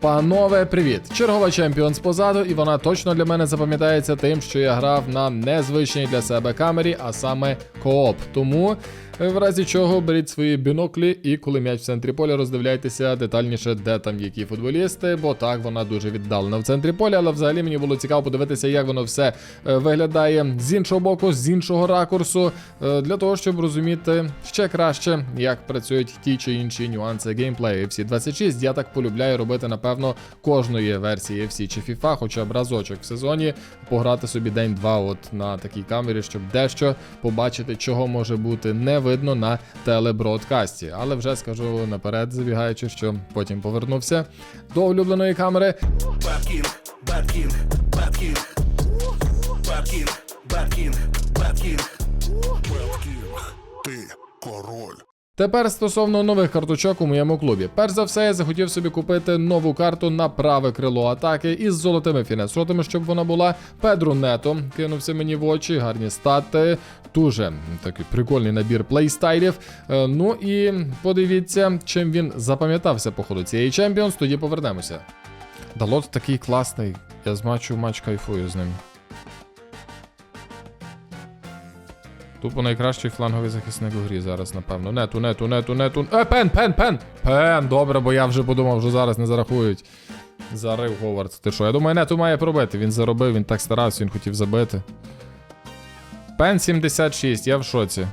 Панове, привіт! Чергова чемпіонс позаду, і вона точно для мене запам'ятається тим, що я грав на незвичній для себе камері, а саме кооп. Тому, в разі чого, беріть свої біноклі і коли м'яч в центрі поля, роздивляйтеся детальніше, де там які футболісти, бо так вона дуже віддалена в центрі поля. Але взагалі мені було цікаво подивитися, як воно все е, виглядає з іншого боку, з іншого ракурсу, е, для того, щоб розуміти ще краще, як працюють ті чи інші нюанси геймплею. FC 26 я так полюбляю робити, напевно, кожної версії FC чи FIFA, хоча б разочок в сезоні пограти собі день-два от на такій камері, щоб дещо побачити, чого може бути не видно на телебродкасті. Але вже скажу наперед, забігаючи, що потім повернувся до улюбленої камери. King, Bad King, Bad King, Bad King, ти король. Тепер стосовно нових карточок у моєму клубі. Перш за все, я захотів собі купити нову карту на праве крило атаки із золотими фінесротами, щоб вона була. Педру Нето кинувся мені в очі, гарні стати. Дуже такий прикольний набір плейстайлів. Е, Ну і подивіться, чим він запам'ятався по ходу цієї Champions, тоді повернемося. Далот такий класний. Я з матчу матч кайфую з ним. Тупо найкращий фланговий захисник у грі зараз, напевно. Нету, нету, нету, нету. Е, пен, пен, пен! Пен, добре, бо я вже подумав, що зараз не зарахують. Зарив Говард. Ти що? Я думаю, нету має пробити. Він заробив, він так старався, він хотів забити. Пен 76, я в шоці.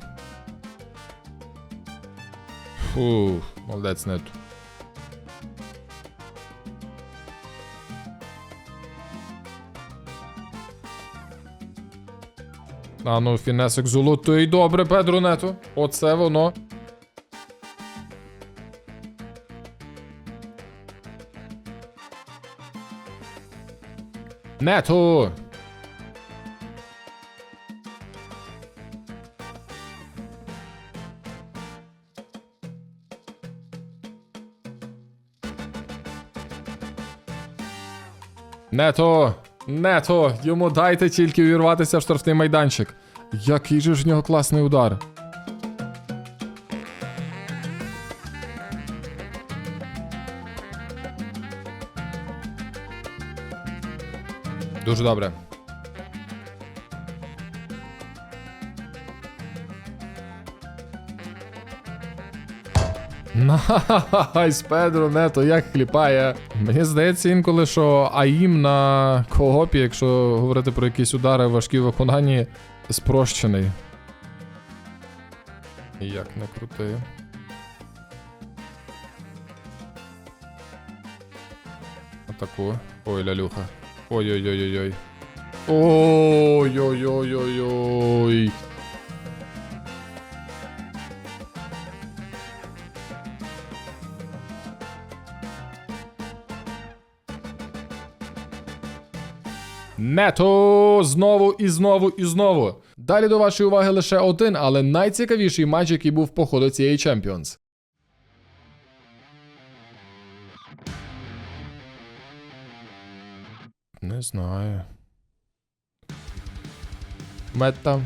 Фу, молодець нету. А ну, фінесик золотий, добре, Педро Нето. Оце воно. Нету! Нето! Нето! Йому дайте тільки увірватися в штрафний майданчик. Який же ж в нього класний удар. Дуже добре. Найс, Педро Нето, як хліпає. Мені здається інколи, що АІМ на коопі, якщо говорити про якісь удари важкі в виконанні, спрощений. Як не крути. Атаку. Ой, лялюха. Ой-ой-ой-ой-ой. Ой-ой-ой-ой-ой. Нето знову і знову і знову. Далі до вашої уваги лише один, але найцікавіший матч, який був по ходу цієї Champions. Не знаю. Мета.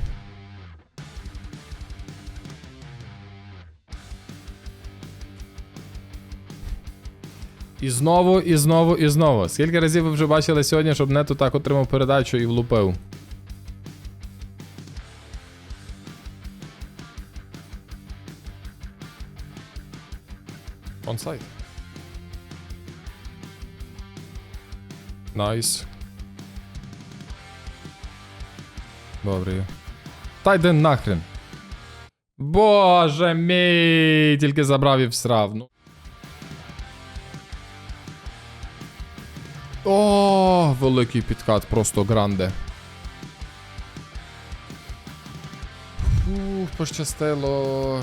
І знову, і знову, і знову. Скільки разів ви вже бачили сьогодні, щоб нету так отримав передачу і влупив? Онсайд. Найс. Добре. Та йди нахрен. Боже мій, тільки забрав і всрав. Ну. О, великий підкат, просто гранде. Фух, пощастило.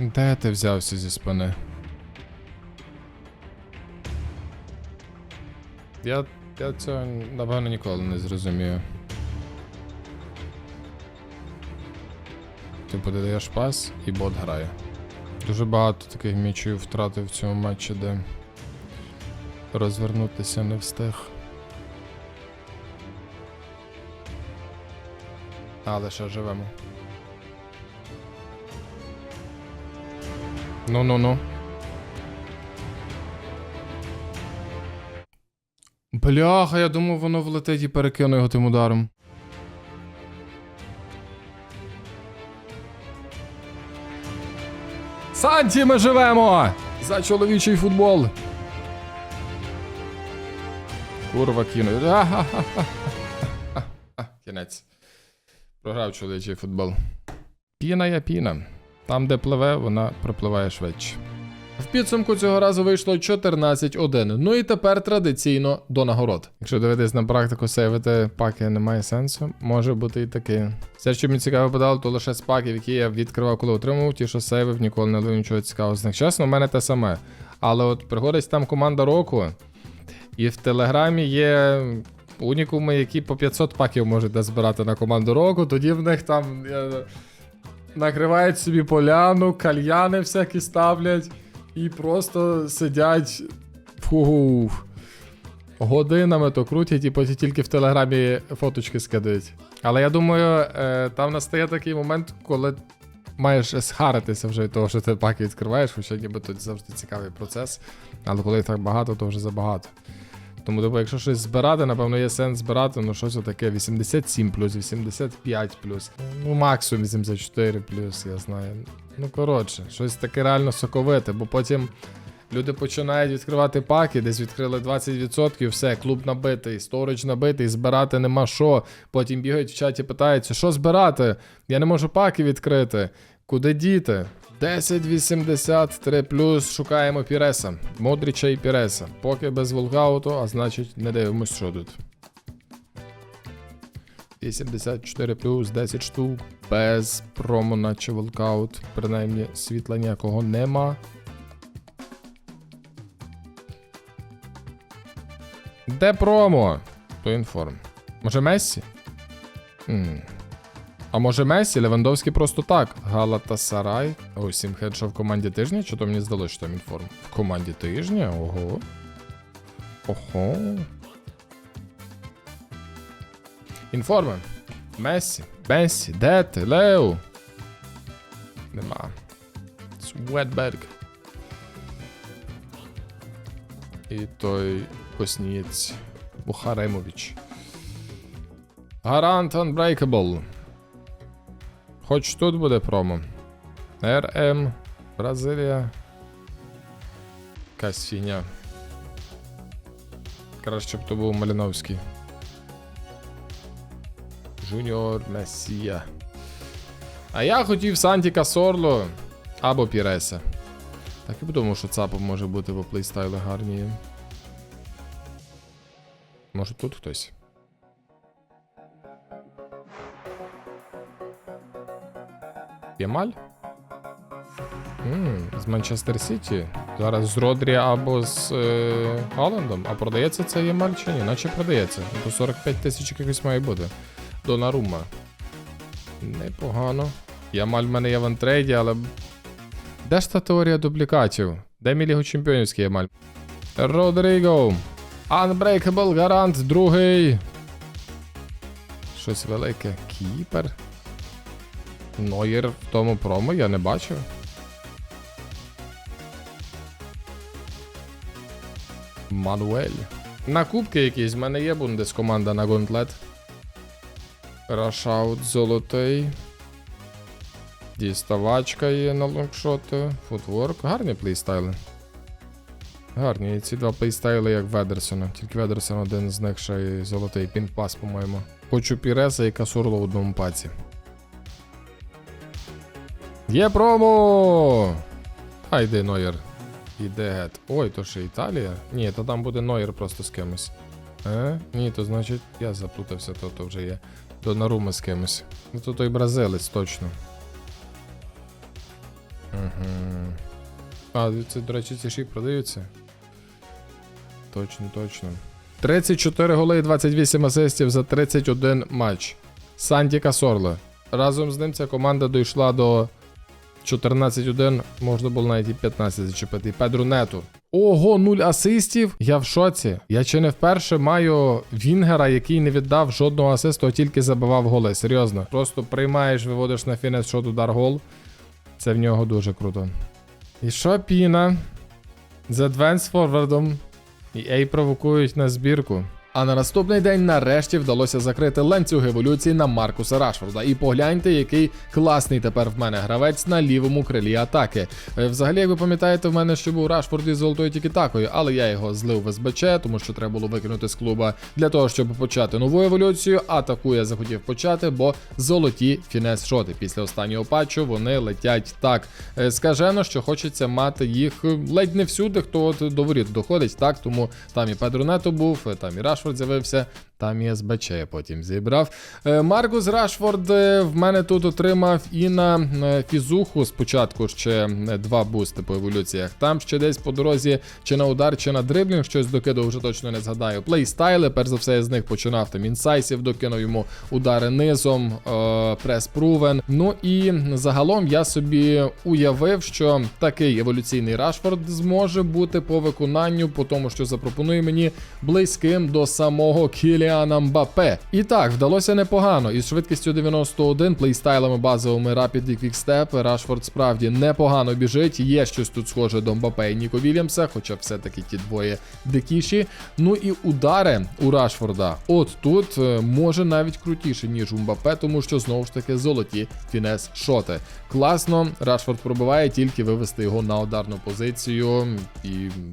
Де ти взявся зі спини? Я, я цього, напевно, ніколи не зрозумію. Ти подаєш пас і бот грає. Дуже багато таких м'ячів втратив в цьому матчі, де розвернутися не встиг. Але ще живемо. Ну-ну-ну. Бляха, я думав, воно влетить і перекину його тим ударом. Санті, ми живемо! За чоловічий футбол. Курва кину. Кінець. Програв чоловічий футбол. Піна є піна. Там, де пливе, вона пропливає швидше. В підсумку цього разу вийшло 14-1. Ну і тепер традиційно до нагород. Якщо дивитись на практику, сейвити паки немає сенсу, може бути і таке. Все, що мені цікаво подало, то лише з паків, які я відкривав, коли отримував, ті, що сейвив, ніколи не лив нічого цікавого з них. Чесно, у мене те саме. Але от приходить там команда року, і в Телеграмі є унікуми, які по 500 паків можете збирати на команду року, тоді в них там. Накривають собі поляну, кальяни всякі ставлять і просто сидять фу, годинами то крутять і потім тільки в телеграмі фоточки скидають. Але я думаю, е, там настає такий момент, коли маєш схаритися вже від того, що ти паки відкриваєш, хоча ніби тут завжди цікавий процес. Але коли їх так багато, то вже забагато. Тому, типу, якщо щось збирати, напевно, є сенс збирати, ну щось таке 87 плюс, 85 плюс, ну максимум 84 плюс, я знаю. Ну коротше, щось таке реально соковите, бо потім люди починають відкривати паки, десь відкрили 20%, все, клуб набитий, сторич набитий, збирати нема що. Потім бігають в чаті, питаються, що збирати? Я не можу паки відкрити. Куди діти? 1083 плюс шукаємо Піреса. Модріча і Піреса. Поки без волкауту, а значить не дивимось, що тут. 84 плюс 10 штук. Без промо, наче волкаут. Принаймні світла ніякого нема. Де промо? То інформ. Може Мессі? М. А може Месі, Левандовський просто так. Галата Сарай. О, Сімхед, що в команді тижня? Чи то мені здалося, що там інформ? В команді тижня? Ого. Ого. Інформи. Месі. Месі. Де ти? Лео. Нема. Светберг. І той коснієць Бухаремович. Гарант Unbreakable. Хоч тут буде промо. РМ, Бразилія. Якась фігня. Краще б то був Маліновський. Жуніор Месія. А я хотів Сантіка Сорло або Піреса. Так і подумав, що ЦАПом може бути по плейстайлу гарні. Може тут хтось? Ямаль? З Манчестер Сіті. Зараз з Родрі або з е, Голландом. А продається це Ямаль чи ні? Наче продається. До 45 тисяч якихось має бути. Донарума. Непогано. Ямаль в мене є в антрейді, але. Де ж та теорія дублікатів? Де мій Лігу чемпіонівський Ямаль? Родріго. Unbreakable гарант, другий. Щось велике. Кіпер. Нойер в тому промо я не бачив. Мануель. На кубки якісь в мене є бундес команда на гонтлет. Рашаут золотий. Діставачка є на лонгшоти. Футворк. Гарні плейстайли. Гарні. І ці два плейстайли, як Ведерсона. Тільки Ведерсон один з них ще й золотий пінпас, по-моєму. Хочу Піреса і Касурло в одному паці. Є промо! А йди Нойер. Іде гет. Ой, то ще Італія? Ні, то там буде Нойер просто з кимось. Е? Ні, то значить я заплутався, то, то вже є. Донарума з кимось. Ну то той бразилець, точно. Угу. А, це, до речі, ці і продаються. Точно, точно. 34 голи і 28 асистів за 31 матч. Санті Касорло. разом з ним ця команда дійшла до 14-1, можна було навіть і 15 зачепити. Педру Нету. Ого, нуль асистів. Я в шоці. Я чи не вперше маю Вінгера, який не віддав жодного асисту, а тільки забивав голи. Серйозно. Просто приймаєш, виводиш на фінес шот удар гол. Це в нього дуже круто. І що піна? З адвенс форвардом. І Ей провокують на збірку. А на наступний день нарешті вдалося закрити ланцюг еволюції на Маркуса Рашфорда. І погляньте, який класний тепер в мене гравець на лівому крилі атаки. Е, Взагалі, як ви пам'ятаєте, в мене ще був Рашфорд із золотою тільки такою, але я його злив в СБЧ, тому що треба було викинути з клуба для того, щоб почати нову еволюцію. А таку я захотів почати, бо золоті фінес шоти після останнього патчу вони летять так е, скажено, що хочеться мати їх ледь не всюди, хто от до воріт доходить. Так, тому там і Педро Нето був, е, там і Рашфорд з'явився. Там і СБЧ я потім зібрав. Е, Маркус Рашфорд е, в мене тут отримав і на е, фізуху спочатку ще два бусти по еволюціях. Там ще десь по дорозі, чи на удар, чи на дриблінг, щось докидав, вже точно не згадаю. Плейстайли, перш за все, я з них починав там інсайсів, докинув йому удари низом, е, прес прувен. Ну і загалом я собі уявив, що такий еволюційний Рашфорд зможе бути по виконанню, по тому, що запропонує мені близьким до самого Кіліана Мбапе. І так, вдалося непогано. Із швидкістю 91, плейстайлами базовими Rapid і Quickstep, Рашфорд справді непогано біжить. Є щось тут схоже до Мбапе і Ніко Вільямса, хоча все-таки ті двоє дикіші. Ну і удари у Рашфорда. От тут е, може навіть крутіше, ніж у Мбапе, тому що знову ж таки золоті фінес шоти. Класно, Рашфорд пробиває тільки вивести його на ударну позицію. І,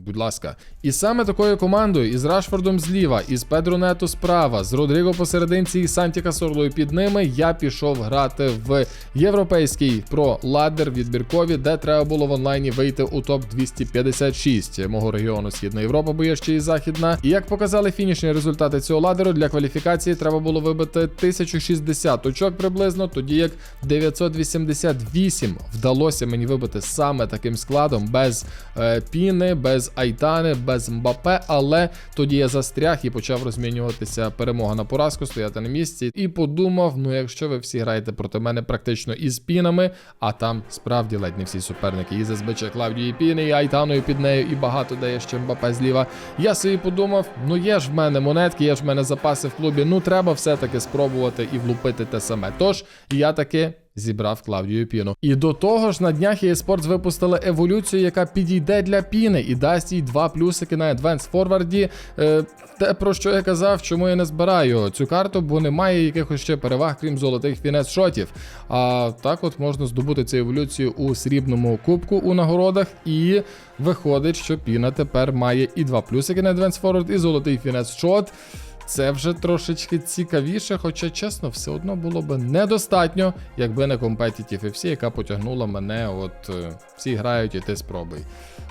будь ласка. І саме такою командою із Рашфордом зліва, із Педро Нето справа, з Родріго посерединці і Санті Касорлою під ними, я пішов грати в європейський про ладер відбіркові, де треба було в онлайні вийти у топ 256 мого регіону Східна Європа, бо є ще і західна. І як показали фінішні результати цього ладеру, для кваліфікації треба було вибити 1060 очок приблизно, тоді як 988 вдалося мені вибити саме таким складом, без е, піни, без айтани, без мбапе. Але тоді я застряг і почав розмінюватися перемога на поразку, стояти на місці. І подумав: ну якщо ви всі граєте проти мене практично із пінами, а там справді ледь не всі суперники. І з СБЧ Клавдії Піни, і Айтаною під нею, і багато дає ще Мбапе зліва. Я собі подумав: ну є ж в мене монетки, є ж в мене запаси в клубі. Ну треба все-таки спробувати і влупити те саме. Тож я таки. Зібрав Клавдію Піну. І до того ж на днях eSports випустили еволюцію, яка підійде для піни і дасть їй два плюсики на Advanced Forward. Е, те, про що я казав, чому я не збираю цю карту, бо немає якихось ще переваг, крім золотих фінес шотів. А так от можна здобути цю еволюцію у срібному кубку у нагородах. І виходить, що піна тепер має і два плюсики на Advanced Forward, і золотий фінес шот. Це вже трошечки цікавіше, хоча чесно, все одно було б недостатньо, якби не Competitive FC, яка потягнула мене, от е, всі грають і ти спробуй.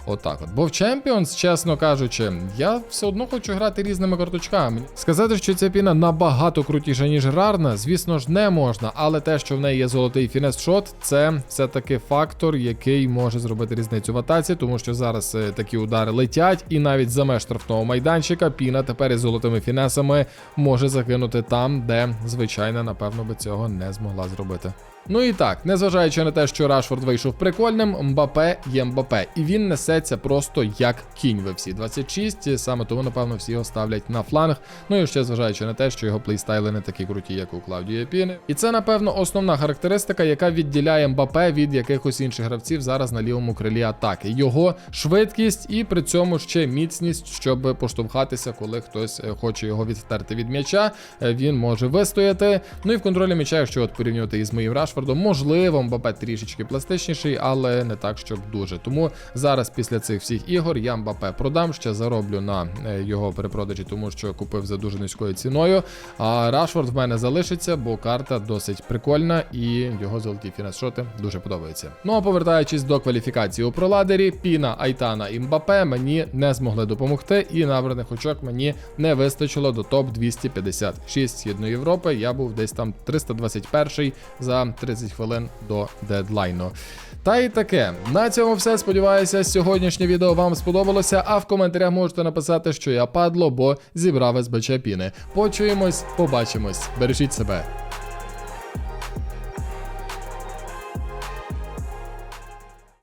Отак от. Бо в Champions, чесно кажучи, я все одно хочу грати різними карточками. Сказати, що ця піна набагато крутіша, ніж рарна, звісно ж, не можна, але те, що в неї є золотий фінес шот, це все-таки фактор, який може зробити різницю в атаці, тому що зараз е, такі удари летять, і навіть за меж штрафного майданчика піна тепер із золотими фінесами може закинути там, де звичайно, напевно, би цього не змогла зробити. Ну і так, незважаючи на те, що Рашфорд вийшов прикольним, Мбапе є Мбапе, і він несеться просто як кінь в всі 26, саме тому, напевно, всі його ставлять на фланг. Ну і ще зважаючи на те, що його плейстайли не такі круті, як у Клаудії Піни. І це, напевно, основна характеристика, яка відділяє Мбапе від якихось інших гравців зараз на лівому крилі атаки. Його швидкість і при цьому ще міцність, щоб поштовхатися, коли хтось е, хоче його відтерти від м'яча. Е, Він може вистояти. Ну і в контролі м'яча, якщо от порівнювати із моїм Рашфордом, можливо, Мбапе трішечки пластичніший, але не так, щоб дуже. Тому зараз після цих всіх ігор я Мбапе продам, ще зароблю на е, його перепродажі, тому що купив за дуже низькою ціною. А Рашфорд в мене залишиться, бо карта досить прикольна і його золоті фінес-шоти дуже подобаються. Ну а повертаючись до кваліфікації у проладері, Піна, Айтана і Мбапе мені не змогли допомогти, і набраних очок мені не вистачило до топ 256 Східної Європи. Я був десь там 321 за 30 хвилин до дедлайну. Та і таке. На цьому все. Сподіваюся, сьогоднішнє відео вам сподобалося. А в коментарях можете написати, що я падло, бо зібрав СБЧ піни. Почуємось, побачимось. Бережіть себе.